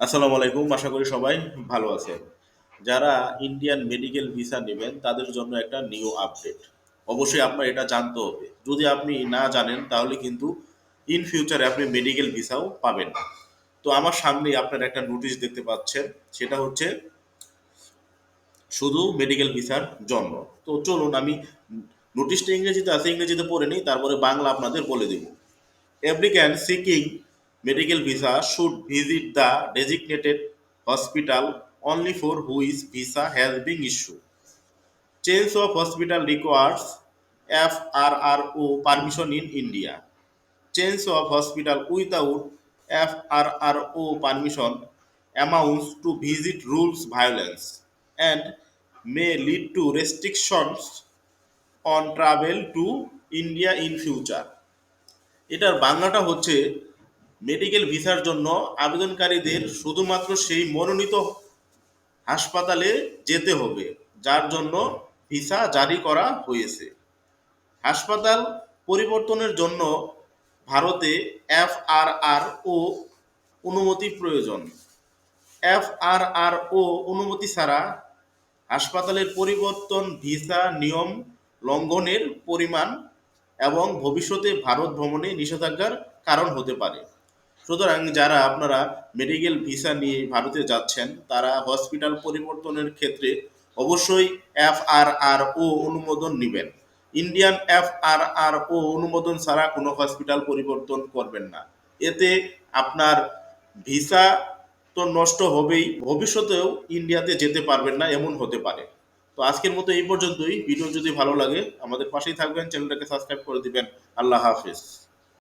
আসসালামু আলাইকুম, আশা করি সবাই ভালো আছে যারা ইন্ডিয়ান মেডিকেল ভিসা নেবেন, তাদের জন্য একটা নিউ আপডেট অবশ্যই আপনার এটা জানতে হবে। যদি আপনি না জানেন, তাহলে কিন্তু ইন ফিউচারে আপনি মেডিকেল ভিসাও পাবেন না। তো আমার সামনে আপনার একটা নোটিশ দেখতে পাচ্ছেন, সেটা হচ্ছে শুধু মেডিকেল ভিসার জন্য। তো চলুন, আমি নোটিশটা ইংরেজিতে আছে, ইংরেজিতে পড়ে নিই, তারপরে বাংলা আপনাদের বলে দেবো। Applicant seeking medical visa should visit the designated hospital only for whose visa has being issue change of hospital requires F R R O permission in India change of hospital without F R R O permission amounts to visit rules violence and may lead to restrictions on travel to India in future এটার বাংলাটা হচ্ছে medical ভিসার জন্য আবেদনকারীদের শুধুমাত্র সেই মনোনীত হাসপাতালে যেতে হবে, যার জন্য ভিসা জারি করা হয়েছে। হাসপাতাল পরিবর্তনের জন্য ভারতে এফ আর আর ও অনুমতি প্রয়োজন। এফ আর আর ও অনুমতি ছাড়া হাসপাতালের পরিবর্তন ভিসা নিয়ম লঙ্ঘনের পরিমাণ এবং ভবিষ্যতে ভারত ভ্রমণে নিষেধাজ্ঞার কারণ হতে পারে। সুতরাং যারা আপনারা মেডিকেল ভিসা নিয়ে ভারতে যাচ্ছেন, তারা হসপিটাল পরিবর্তনের ক্ষেত্রে অবশ্যই এফ আর আর ও অনুমোদন নেবেন। ইন্ডিয়ান এফ আর আর ও অনুমোদন ছাড়া কোনো হসপিটাল পরিবর্তন করবেন না। এতে আপনার ভিসা তো নষ্ট হবেই, ভবিষ্যতেও ইন্ডিয়াতে যেতে পারবেন না, এমন হতে পারে। তো আজকের মতো এই পর্যন্তই। ভিডিও যদি ভালো লাগে, আমাদের পাশেই থাকবেন, চ্যানেলটাকে সাবস্ক্রাইব করে দিবেন। আল্লাহ হাফিজ।